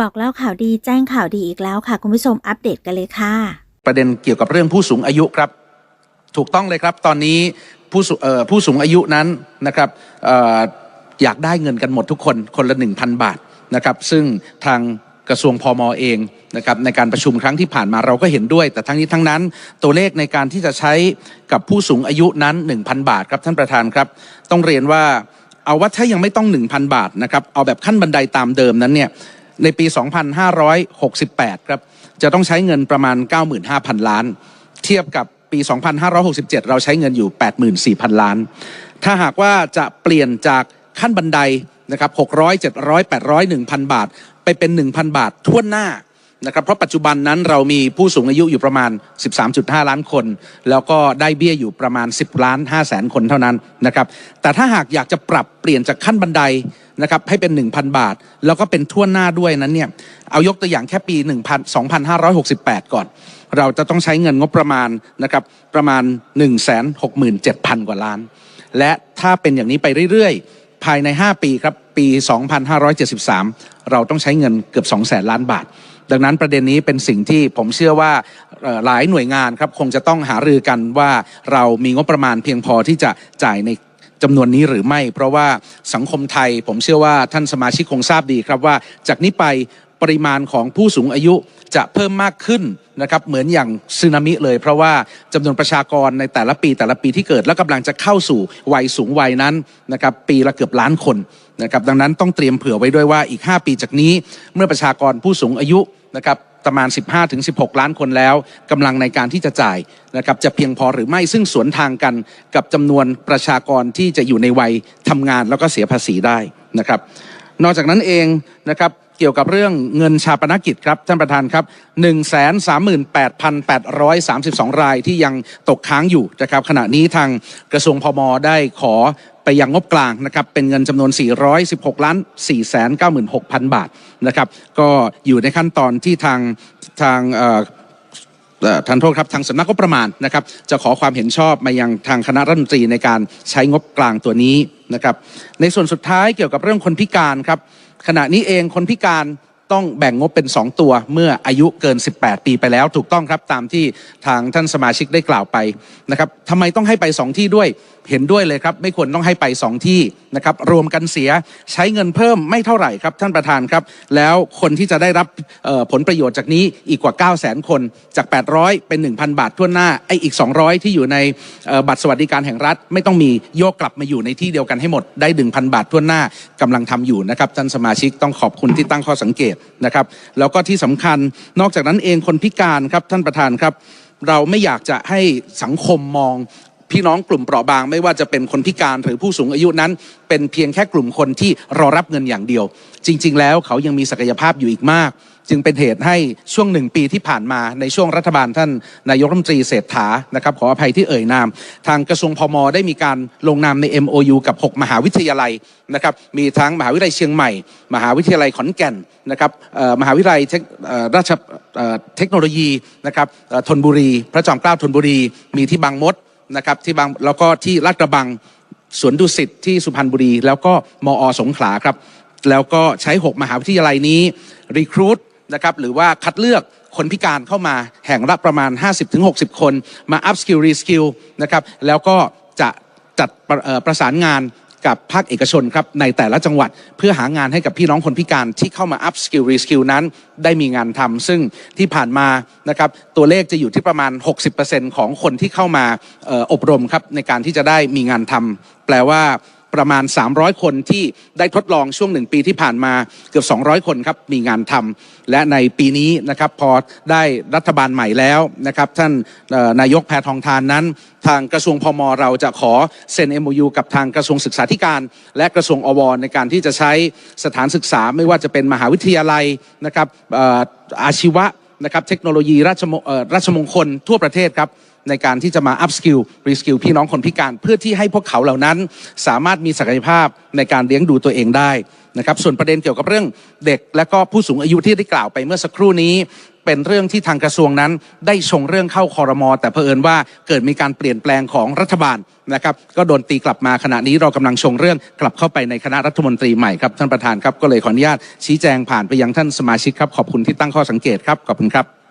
บอกเล่าข่าวดีแจ้งข่าวดีอีกแล้วค่ะ คุณผู้ชมอัปเดตกันเลยค่ะ ประเด็นเกี่ยวกับเรื่องผู้สูงอายุครับ ถูกต้องเลยครับ ตอนนี้ผู้สูเอ่อผู้สูงอายุนั้นนะครับออยากได้เงินกันหมดทุกคนคนละ 1,000 บาทนะครับ ซึ่งทางกระทรวงพมเองนะครับในการประชุมครั้งที่ผ่านมาเราก็เห็นด้วย แต่ทั้งนี้ทั้งนั้น ตัวเลขในการที่จะใช้กับผู้สูงอายุนั้น 1,000 บาทครับท่านประธานครับ ต้องเรียนว่าเอาว่าถ้ายังไม่ต้อง 1,000 บาทนะครับเอาแบบขั้นบันไดตามเดิมนั้นเนี่ย ในปี 2568 ครับ จะต้องใช้เงินประมาณ 95,000 ล้าน เทียบกับปี 2567 เราใช้เงินอยู่ 84,000 ล้าน ถ้าหากว่าจะเปลี่ยนจากขั้นบันไดนะครับ600 700 800 1,000 บาท ไปเป็น 1,000 บาททั่วหน้านะครับเพราะปัจจุบันนั้นเรามีผู้สูงอายุอยู่ประมาณ 13.5 ล้านคน แล้วก็ได้เบี้ยอยู่ประมาณ 10 ล้าน5แสนคนเท่านั้นนะครับแต่ถ้าหากอยากจะปรับเปลี่ยนจากขั้นบันได นะครับให้เป็น 1,000 บาท แล้วก็เป็นทั่วหน้าด้วยนั้นเนี่ยเอายกตัวอย่างแค่ปี1 2568 ก่อน เราจะต้องใช้เงินงบประมาณนะครับประมาณ 167,000 กว่าล้าน และถ้าเป็นอย่างนี้ไปเรื่อยๆ ภายใน 5 ปีครับปี 2573 เราต้องใช้เงินเกือบ 200,000 ล้านบาทดังนั้นประเด็นนี้เป็นสิ่งที่ผมเชื่อว่าหลายหน่วยงานครับคงจะต้องหารือกันว่าเรามีงบประมาณเพียงพอที่จะจ่ายใน จำนวนนี้หรือไม่ เพราะว่าสังคมไทยผมเชื่อว่าท่านสมาชิกคงทราบดีครับว่า จากนี้ไปปริมาณของผู้สูงอายุจะเพิ่มมากขึ้นนะครับเหมือนอย่างสึนามิเลย เพราะว่าจำนวนประชากรในแต่ละปีแต่ละปีที่เกิด แล้วกำลังจะเข้าสู่วัยสูงวัยนั้นนะครับปีละเกือบล้านคนนะครับดังนั้นต้องเตรียมเผื่อไว้ด้วยว่าอีก 5 ปีจากนี้ เมื่อประชากรผู้สูงอายุ นะครับประมาณ 15-16 ล้านคนแล้วกำลังในการที่จะจ่ายนะครับจะเพียงพอหรือไม่ซึ่งสวนทางกันกับจำนวนประชากรที่จะอยู่ในวัยทำงานแล้วก็เสียภาษีได้นะครับ นอกจากนั้นเองนะครับ เกี่ยวกับเรื่องเงินชาปนกิจครับท่านประธานครับ 138,832 รายที่ยังตกค้างอยู่นะครับขณะนี้ทางกระทรวงพมได้ขอไปยังงบกลางนะครับเป็นเงินจำนวน 416ล้าน496,000 บาทนะครับก็อยู่ในขั้นตอนที่ทางทางท่านโทษครับทางสำนักงบประมาณนะครับจะขอความเห็นชอบมายังทางคณะรัฐมนตรีในการใช้งบกลางตัวนี้นะครับในส่วนสุดท้ายเกี่ยวกับเรื่องคนพิการครับ ขณะนี้เองคนพิการ ต้องแบ่งงบเป็น 2 ตัวเมื่ออายุเกิน 18 ปีไปแล้ว ถูกต้องครับตามที่ทางท่านสมาชิกได้กล่าวไปนะครับทำไมต้องให้ไป 2 ที่ด้วยเห็นด้วยเลยครับ ไม่ควรต้องให้ไป 2 ที่นะครับรวมกันเสียใช้เงินเพิ่มไม่เท่าไหร่ครับท่านประธานครับ แล้วคนที่จะได้รับผลประโยชน์จากนี้อีกกว่า 9 0 0 0 0 0 คนจาก 800 เป็น 1,000 บาททั่วหน้าไอ้อีก 200 ที่อยู่ในบัตรสวัสดิการแห่งรัฐ ไม่ต้องมีโยกกลับมาอยู่ในที่เดียวกันให้หมดได้ 1,000 บาททั่วหน้ากำลังทำอยู่นะครับท่านสมาชิกต้องขอบคุณที่ตั้งข้อสังเกตนะครับ แล้วก็ที่สำคัญนอกจากนั้นเองคนพิการครับท่านประธานครับ เราไม่อยากจะให้สังคมมอง พี่น้องกลุ่มเปราะบาง ไม่ว่าจะเป็นคนพิการหรือผู้สูงอายุนั้น เป็นเพียงแค่กลุ่มคนที่รอรับเงินอย่างเดียว จริง ๆ แล้วเขายังมีศักยภาพอยู่อีกมาก จึงเป็นเหตุให้ช่วงหนึ่งปีที่ผ่านมาในช่วงรัฐบาลท่านนายกรัฐมนตรีเศรษฐานะครับขออภัยที่เอ่ยนาม ทางกระทรวงพมได้มีการลงนามใน MOU กับ 6 มหาวิทยาลัยนะครับมีทั้งมหาวิทยาลัยเชียงใหม่ มหาวิทยาลัยขอนแก่นนะครับมหาวิทยาลัยราชเทคโนโลยีนะครับธนบุรี พระจอมเกล้าธนบุรี มีที่บางมด นะครับที่บางแล้วก็ที่ลาดกระบังสวนดุสิตที่สุพรรณบุรี แล้วก็มอสงขลาครับ แล้วก็ใช้ 6 มหาวิทยาลัยนี้รีครูดนะครับหรือว่าคัดเลือกคนพิการเข้ามาแห่งละประมาณ 50-60 คน มาอัพสกิลรีสกิลนะครับแล้วก็จะจัดประประสานงาน กับภาคเอกชนครับในแต่ละจังหวัดเพื่อหางานให้กับพี่น้องคนพิการที่เข้ามาอัพสกิลรีสกิลนั้นได้มีงานทำซึ่งที่ผ่านมานะครับตัวเลขจะอยู่ที่ประมาณ 60%ของคนที่เข้ามาเอ่ออบรมครับในการที่จะได้มีงานทำแปลว่า ประมาณ 300 คนที่ได้ทดลองช่วงหนึ่งปีที่ผ่านมาเกือบ 200 คนครับมีงานทำและในปีนี้นะครับพอได้รัฐบาลใหม่แล้วนะครับท่านนายกแพทองทานนั้น ทางกระทรวงพมเราจะขอเซ็น MOU กับทางกระทรวงศึกษาธิการ และกระทรวงอวในการที่จะใช้สถานศึกษาไม่ว่าจะเป็นมหาวิทยาลัยนะครับอาชีวะ นะครับเทคโนโลยีราชมงเอ่อราชมงคลทั่วประเทศครับในการที่จะมาอัพสกิลรีสกิลพี่น้องคนพิการ เพื่อที่ให้พวกเขาเหล่านั้น สามารถมีศักยภาพในการเลี้ยงดูตัวเองได้นะครับส่วนประเด็นเกี่ยวกับเรื่องเด็ก และก็ผู้สูงอายุที่ได้กล่าวไปเมื่อสักครู่นี้ เป็นเรื่องที่ทางกระทรวงนั้น ได้ชงเรื่องเข้าคอรมอแต่เผอิญว่าเกิดมีการเปลี่ยนแปลงของรัฐบาลนะครับก็โดนตีกลับมาขณะนี้เรากำลังชงเรื่องกลับเข้าไปในคณะรัฐมนตรีใหม่ครับท่านประธานครับก็เลยขออนุญาตชี้แจงผ่านไปยังท่านสมาชิกครับขอบคุณที่ตั้งข้อสังเกตครับขอบคุณครับ